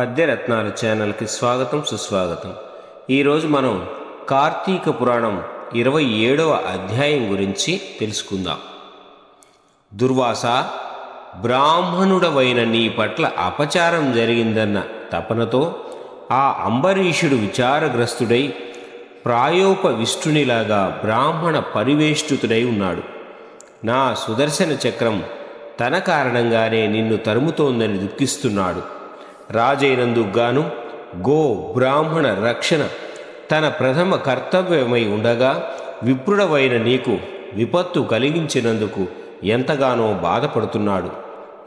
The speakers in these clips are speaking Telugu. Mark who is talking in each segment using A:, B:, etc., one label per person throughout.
A: పద్యరత్నాల ఛానల్కి స్వాగతం సుస్వాగతం. ఈరోజు మనం కార్తీక పురాణం ఇరవై ఏడవ అధ్యాయం గురించి తెలుసుకుందాం. దుర్వాస బ్రాహ్మణుడవైన నీ పట్ల అపచారం జరిగిందన్న తపనతో ఆ అంబరీషుడు విచారగ్రస్తుడై ప్రాయోపవిష్టునిలాగా బ్రాహ్మణ పరివేష్టితుడై ఉన్నాడు. నా సుదర్శన చక్రం తన కారణంగానే నిన్ను తరుముతోందని దుఃఖిస్తున్నాడు. రాజైనందుకు గాను గో బ్రాహ్మణ రక్షణ తన ప్రథమ కర్తవ్యమై ఉండగా విప్రుడవైన నీకు విపత్తు కలిగించినందుకు ఎంతగానో బాధపడుతున్నాడు.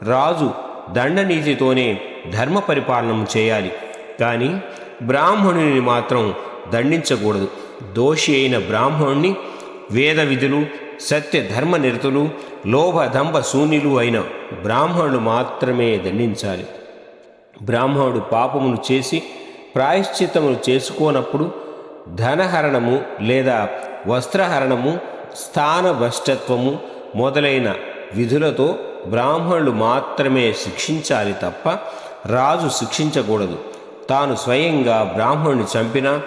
A: రాజు దండనీతితోనే ధర్మ పరిపాలన చేయాలి. కానీ బ్రాహ్మణుని మాత్రం దండించకూడదు. దోషి అయిన బ్రాహ్మణుణ్ణి వేద విధులు సత్య ధర్మ నిరతులు లోభ దంభ శూన్యులు అయిన బ్రాహ్మణులు మాత్రమే దండించాలి. బ్రాహ్మణుడు పాపమును చేసి ప్రాయశ్చిత్తములు చేసుకోనప్పుడు ధనహరణము లేదా వస్త్రహరణము స్థానభ్రష్టత్వము మొదలైన విధులతో బ్రాహ్మణులు మాత్రమే శిక్షించాలి తప్ప రాజు శిక్షించకూడదు. తాను స్వయంగా బ్రాహ్మణుని చంపినా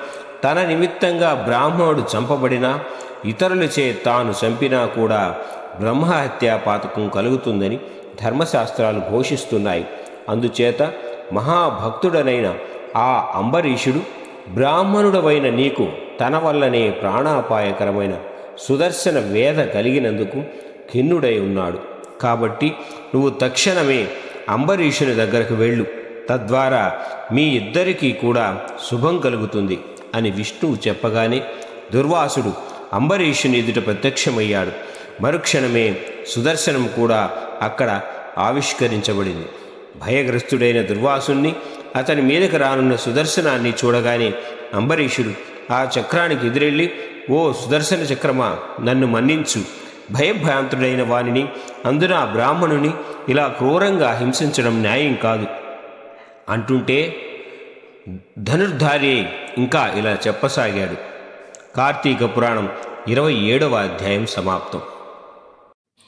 A: తన నిమిత్తంగా బ్రాహ్మణుడు చంపబడినా ఇతరులచే తాను చంపినా కూడా బ్రహ్మహత్యా పాతకం కలుగుతుందని ధర్మశాస్త్రాలు ఘోషిస్తున్నాయి. అందుచేత మహాభక్తుడనైన ఆ అంబరీషుడు బ్రాహ్మణుడవైన నీకు తన వల్లనే ప్రాణాపాయకరమైన సుదర్శన వేద కలిగినందుకు ఖిన్నుడై ఉన్నాడు. కాబట్టి నువ్వు తక్షణమే అంబరీషుని దగ్గరకు వెళ్ళు. తద్వారా మీ ఇద్దరికీ కూడా శుభం కలుగుతుంది అని విష్ణువు చెప్పగానే దుర్వాసుడు అంబరీషుని ఎదుట ప్రత్యక్షమయ్యాడు. మరుక్షణమే సుదర్శనం కూడా అక్కడ ఆవిష్కరించబడింది. భయగ్రస్తుడైన దుర్వాసుణ్ణి అతని మీదకి రానున్న సుదర్శనాన్ని చూడగానే అంబరీషుడు ఆ చక్రానికి ఎదురెళ్ళి ఓ సుదర్శన చక్రమా నన్ను మన్నించు. భయభ్రాంతుడైన వానిని అందున ఆ బ్రాహ్మణుని ఇలా క్రూరంగా హింసించడం న్యాయం కాదు. అంటుంటే ధనుర్ధారి ఇంకా ఇలా చెప్పసాగాడు. కార్తీక పురాణం ఇరవై ఏడవ అధ్యాయం సమాప్తం.